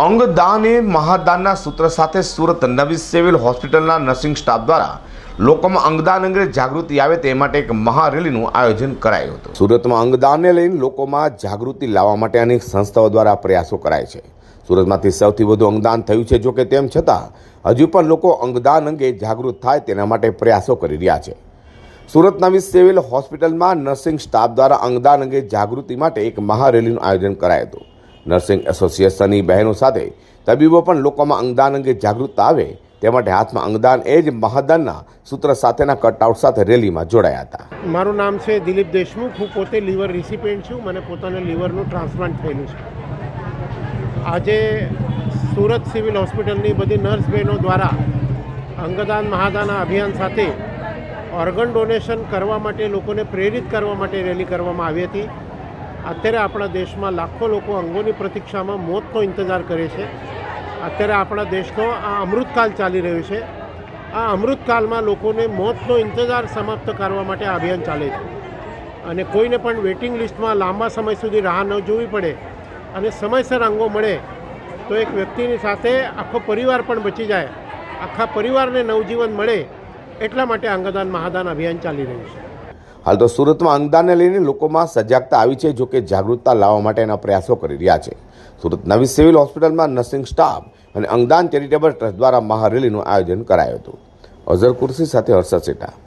અંગદાન એ મહાદાનના સૂત્ર સાથે સુરત નવી સિવિલ હોસ્પિટલના નર્સિંગ સ્ટાફ દ્વારા લોકોમાં અંગદાન અંગે જાગૃતિ આવે તે માટે એક મહારેલીનું આયોજન કરાયું હતું. સુરતમાં અંગદાનને લઈને લોકોમાં જાગૃતિ લાવવા માટે અનેક સંસ્થાઓ દ્વારા પ્રયાસો કરાય છે. સુરતમાંથી સૌથી વધુ અંગદાન થયું છે જોકે તેમ છતાં, હજુ પણ લોકો અંગદાન અંગે જાગૃત થાય તેના માટે પ્રયાસો કરી રહ્યા છે. સુરત નવી સિવિલ હોસ્પિટલમાં નર્સિંગ સ્ટાફ દ્વારા અંગદાન અંગે જાગૃતિ માટે એક મહારેલીનું આયોજન કરાયું હતું. નર્સિંગ એસોસિએશનની બહેનો સાથે તબીબો પણ લોકોમાં અંગદાન અંગે જાગૃતતા આવે તે માટે હાથમાં અંગદાન એ જ મહાદાનના સૂત્ર સાથેના કટઆઉટ સાથે રેલીમાં જોડાયા હતા. મારું નામ છે દિલીપ દેશમુખ. હું પોતે લીવર રિસિપિયન્ટ છું. મને પોતાને લીવરનું ટ્રાન્સપ્લાન્ટ થયેલું છે. આજે સુરત સિવિલ હોસ્પિટલની બધી નર્સ બહેનો દ્વારા અંગદાન મહાદાન અભિયાન સાથે ઓર્ગન ડોનેશન કરવા માટે લોકોને પ્રેરિત કરવા માટે રેલી કરવામાં આવી હતી. અત્યારે આપણા દેશમાં લાખો લોકો અંગોની પ્રતીક્ષામાં મોતનો ઇંતજાર કરે છે. અત્યારે આપણા દેશનો આ અમૃતકાલ ચાલી રહ્યો છે. આ અમૃતકાલમાં લોકોને મોતનો ઇંતજાર સમાપ્ત કરવા માટે આ અભિયાન ચાલે છે. અને કોઈને પણ વેઇટિંગ લિસ્ટમાં લાંબા સમય સુધી રાહ ન જોવી પડે અને સમયસર અંગો મળે તો એક વ્યક્તિની સાથે આખો પરિવાર પણ બચી જાય, આખા પરિવારને નવજીવન મળે એટલા માટે અંગદાન મહાદાન અભિયાન ચાલી રહ્યું છે. હાલ તો સુરતમાં અંગદાનને લઈને લોકોમાં સજાગતા આવી છે, જોકે જાગૃતતા લાવવા માટેના પ્રયાસો કરી રહ્યા છે. સુરત નવી સિવિલ હોસ્પિટલમાં નર્સિંગ સ્ટાફ અને અંગદાન ચેરિટેબલ ટ્રસ્ટ દ્વારા મહારેલીનું આયોજન કરાયું હતું. અઝર કુર્સી સાથે હર્ષદ સેટા.